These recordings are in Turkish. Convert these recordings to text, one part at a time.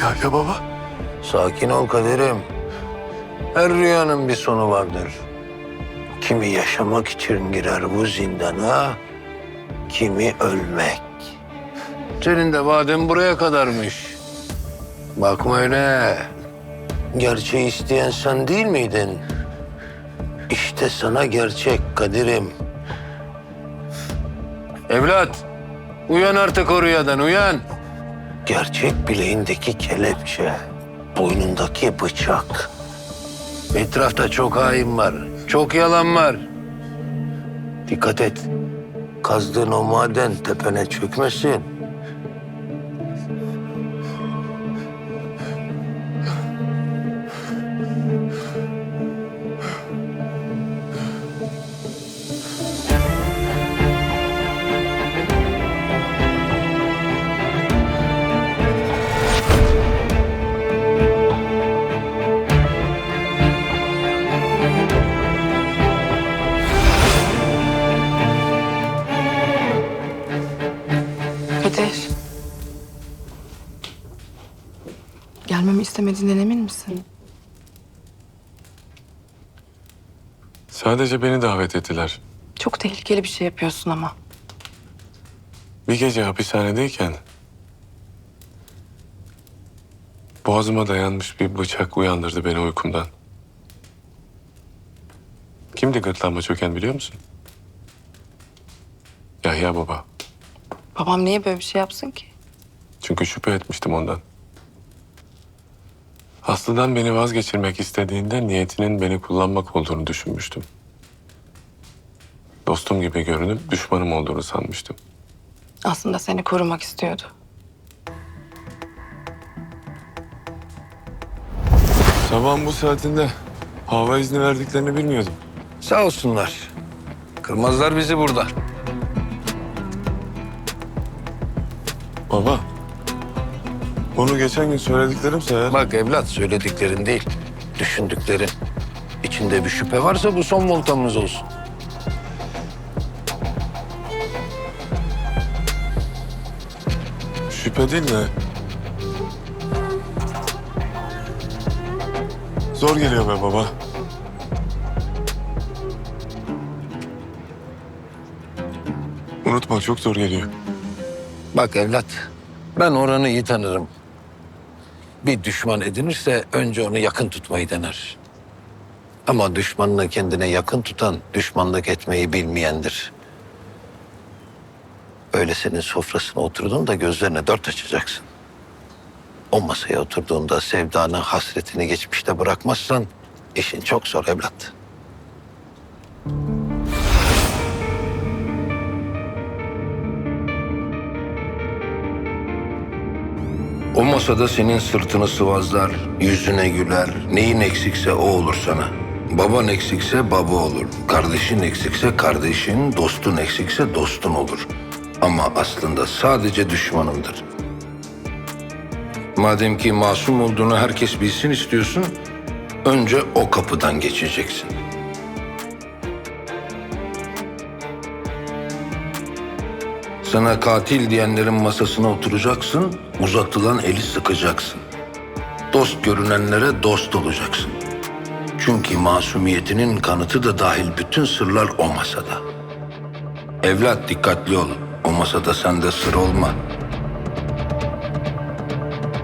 Ya, ya baba? Sakin ol Kadir'im. Her rüyanın bir sonu vardır. Kimi yaşamak için girer bu zindana, kimi ölmek. Senin de vaadin buraya kadarmış. Bakma öyle. Gerçeği isteyen sen değil miydin? İşte sana gerçek Kadir'im. Evlat, uyan artık o rüyadan, uyan. Gerçek bileğindeki kelepçe, boynundaki bıçak. Etrafta çok hain var, çok yalan var. Dikkat et, kazdığın o maden tepene çökmesin. Gelmemi istemediğinden emin misin? Sadece beni davet ettiler. Çok tehlikeli bir şey yapıyorsun ama. Bir gece hapishanedeyken... Boğazıma dayanmış bir bıçak uyandırdı beni uykumdan. Kimdi gırtlağıma çöken biliyor musun? Yahya baba. Babam niye böyle bir şey yapsın ki? Çünkü şüphe etmiştim ondan. Aslı'dan beni vazgeçirmek istediğinde niyetinin beni kullanmak olduğunu düşünmüştüm. Dostum gibi görünüp düşmanım olduğunu sanmıştım. Aslında seni korumak istiyordu. Sabahın bu saatinde hava izni verdiklerini bilmiyordum. Sağ olsunlar. Kırmazlar bizi burada. Baba, onu geçen gün söylediklerimse eğer... Bak evlat söylediklerin değil, düşündüklerin. İçinde bir şüphe varsa bu son voltamız olsun. Şüphe değil de... Zor geliyor be baba. Unutma çok zor geliyor. Bak evlat, ben oranı iyi tanırım. Bir düşman edinirse önce onu yakın tutmayı dener. Ama düşmanını kendine yakın tutan düşmanlık etmeyi bilmeyendir. Öylesinin sofrasına oturduğunda gözlerine dört açacaksın. O masaya oturduğunda sevdanı, hasretini geçmişte bırakmazsan işin çok zor evlat. O masada senin sırtını sıvazlar, yüzüne güler, neyin eksikse o olur sana. Baban eksikse baba olur, kardeşin eksikse kardeşin, dostun eksikse dostun olur. Ama aslında sadece düşmanındır. Madem ki masum olduğunu herkes bilsin istiyorsun, önce o kapıdan geçeceksin. Sana katil diyenlerin masasına oturacaksın, uzatılan eli sıkacaksın. Dost görünenlere dost olacaksın. Çünkü masumiyetinin kanıtı da dahil bütün sırlar o masada. Evlat dikkatli ol. O masada sen de sır olma.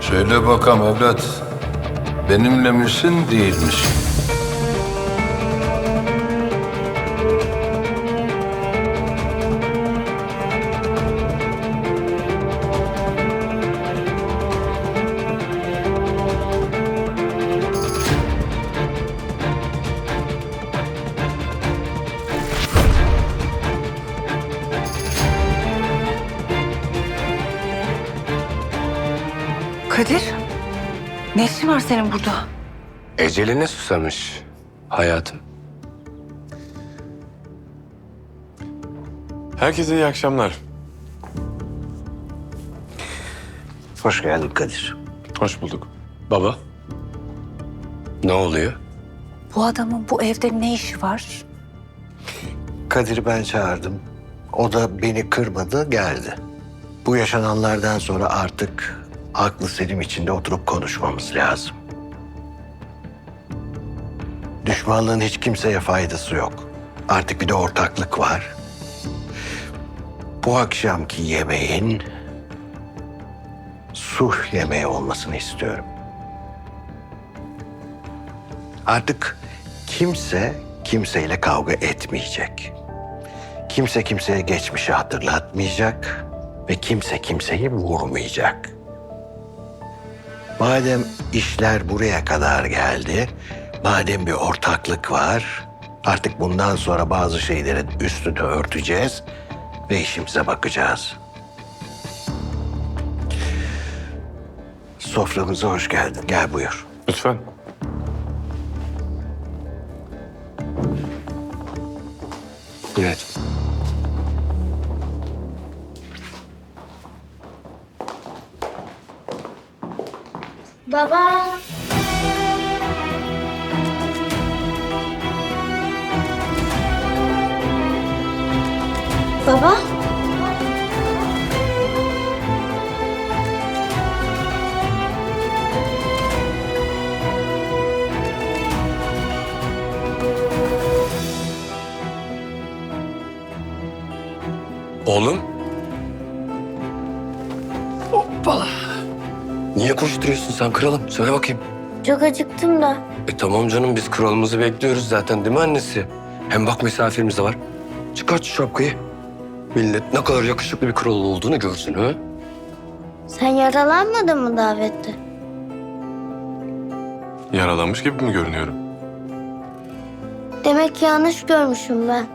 Söyle bakalım evlat. Benimle misin değil misin? Ne işin var senin burada? Eceline susamış hayatım. Herkese iyi akşamlar. Hoş geldin Kadir. Hoş bulduk. Baba. Ne oluyor? Bu adamın bu evde ne işi var? Kadir'i ben çağırdım. O da beni kırmadı, geldi. Bu yaşananlardan sonra artık aklı selim içinde oturup konuşmamız lazım. Düşmanlığın hiç kimseye faydası yok. Artık bir de ortaklık var. Bu akşamki yemeğin sulh yemeği olmasını istiyorum. Artık kimse kimseyle kavga etmeyecek. Kimse kimseye geçmişi hatırlatmayacak ve kimse kimseyi vurmayacak. Madem işler buraya kadar geldi, madem bir ortaklık var, artık bundan sonra bazı şeylerin üstünü örteceğiz ve işimize bakacağız. Soframıza hoş geldin. Gel buyur. Lütfen. Evet. Baba. Baba. Oğlum. Niye koşturuyorsun sen kralım? Söyle bakayım. Çok acıktım da. E tamam canım biz kralımızı bekliyoruz zaten değil mi annesi? Hem bak misafirimiz de var. Çıkart şu şapkayı. Millet ne kadar yakışıklı bir kral olduğunu görsün ha. Sen yaralanmadın mı davette? Yaralanmış gibi mi görünüyorum? Demek ki yanlış görmüşüm ben.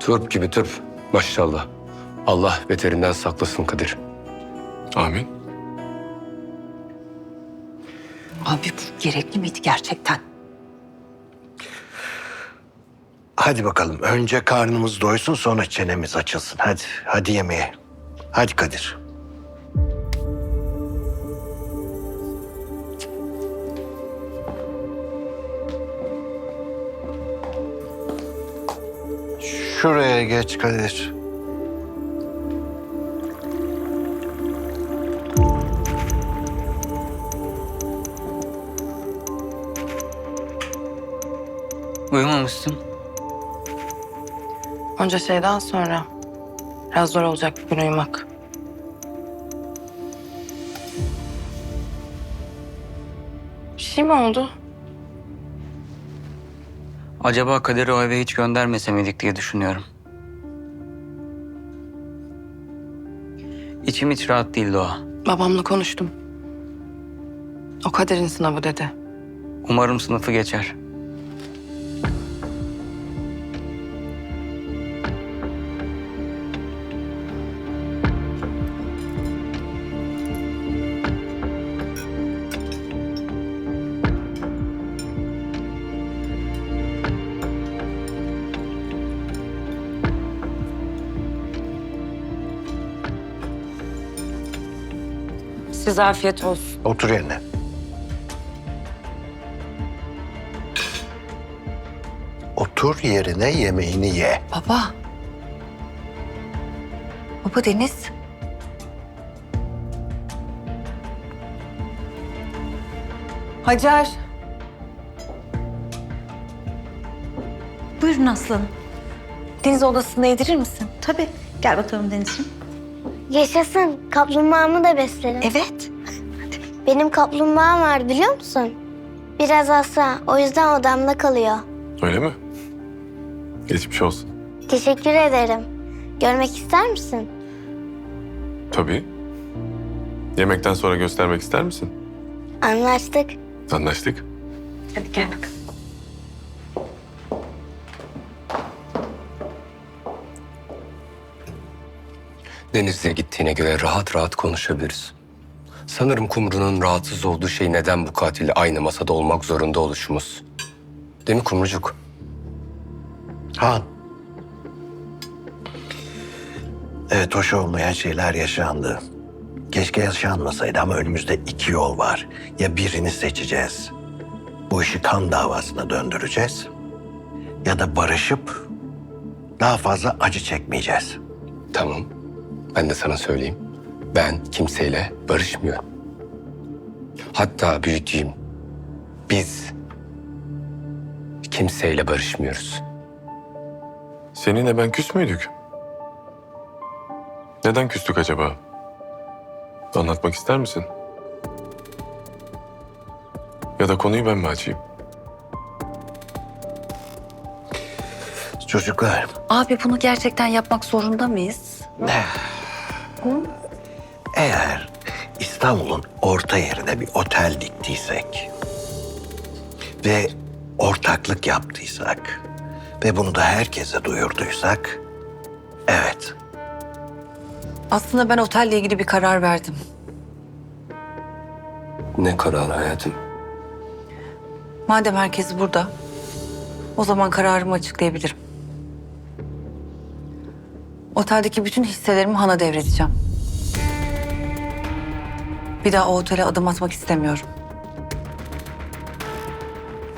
Törp gibi törp. Maşallah. Allah beterinden saklasın Kadir. Amin. Abi bu gerekli miydi gerçekten? Hadi bakalım. Önce karnımız doysun sonra çenemiz açılsın. Hadi, hadi yemeğe. Hadi Kadir. Şuraya geç Kadir. Uyumamışsın. Onca şeyden sonra biraz zor olacak bir gün uyumak. Bir şey mi oldu? Acaba Kader'i o eve hiç göndermese miydik diye düşünüyorum. İçim hiç rahat değil Doğa. Babamla konuştum. O kaderin sınavı dedi. Umarım sınıfı geçer. Size afiyet olsun. Otur yerine. Otur yerine yemeğini ye. Baba. Baba Deniz. Hacer. Buyurun aslanım. Deniz odasında yedirir misin? Tabii. Gel bakalım Deniz'ciğim. Yaşasın. Kaplumbağamı da beslerim. Evet. Benim kaplumbağam var biliyor musun? Biraz hasta. O yüzden odamda kalıyor. Öyle mi? Geçmiş olsun. Teşekkür ederim. Görmek ister misin? Tabii. Yemekten sonra göstermek ister misin? Anlaştık. Anlaştık. Hadi gel bakalım. Deniz'le gittiğine göre rahat rahat konuşabiliriz. Sanırım Kumru'nun rahatsız olduğu şey neden bu katille aynı masada olmak zorunda oluşumuz. Değil mi Kumrucuk? Han. Evet hoş olmayan şeyler yaşandı. Keşke yaşanmasaydı ama önümüzde iki yol var. Ya birini seçeceğiz. Bu işi kan davasına döndüreceğiz. Ya da barışıp daha fazla acı çekmeyeceğiz. Tamam. Ben de sana söyleyeyim. Ben kimseyle barışmıyorum. Hatta büyüteyim. Biz kimseyle barışmıyoruz. Seninle ben küs müydük? Neden küstük acaba? Anlatmak ister misin? Ya da konuyu ben mi açayım? Çocuklar, Abi bunu gerçekten yapmak zorunda mıyız? Eğer İstanbul'un orta yerine bir otel diktiysek ve ortaklık yaptıysak ve bunu da herkese duyurduysak, evet, Aslında ben otelle ilgili bir karar verdim. Ne karar hayatım? Madem herkes burada, o zaman kararımı açıklayabilirim. Oteldeki bütün hisselerimi Han'a devredeceğim. Bir daha o otele adım atmak istemiyorum.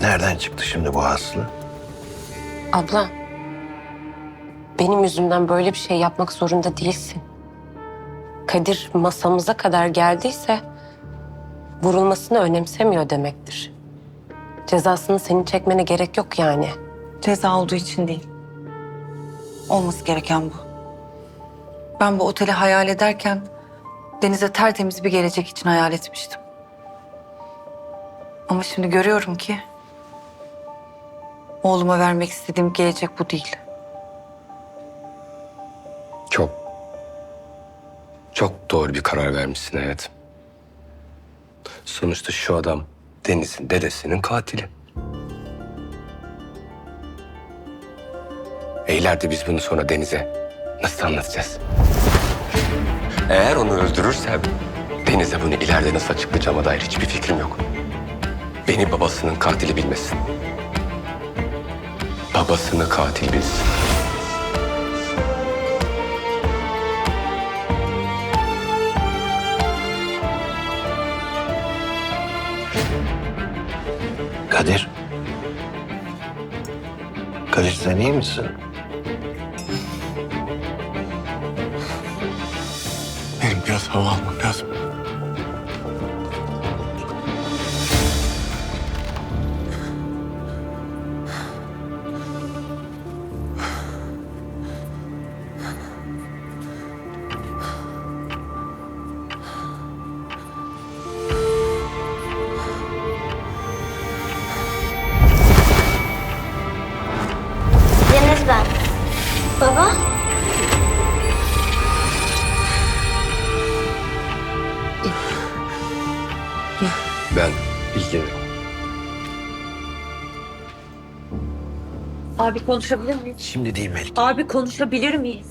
nereden çıktı şimdi bu Aslı? Abla, benim yüzümden böyle bir şey yapmak zorunda değilsin. Kadir masamıza kadar geldiyse vurulmasını önemsemiyor demektir. Cezasını senin çekmene gerek yok yani. Ceza olduğu için değil. Olması gereken bu. Ben bu oteli hayal ederken denize tertemiz bir gelecek için hayal etmiştim. Ama şimdi görüyorum ki oğluma vermek istediğim gelecek bu değil. Çok, çok doğru bir karar vermişsin hayatım. Sonuçta şu adam Deniz'in dedesinin katili. Eylerde biz bunu sonra Deniz'e nasıl anlatacağız? Eğer onu öldürürsem Deniz'e bunu ileride nasıl açıklayacağıma dair hiçbir fikrim yok. Beni babasının katili bilmesin. Babasını katil bilsin. Kadir. Kadir sen iyi misin? Hava almam lazım. Ben ilgilenirim. Abi konuşabilir miyiz? Şimdi değil Melik. Abi konuşabilir miyiz?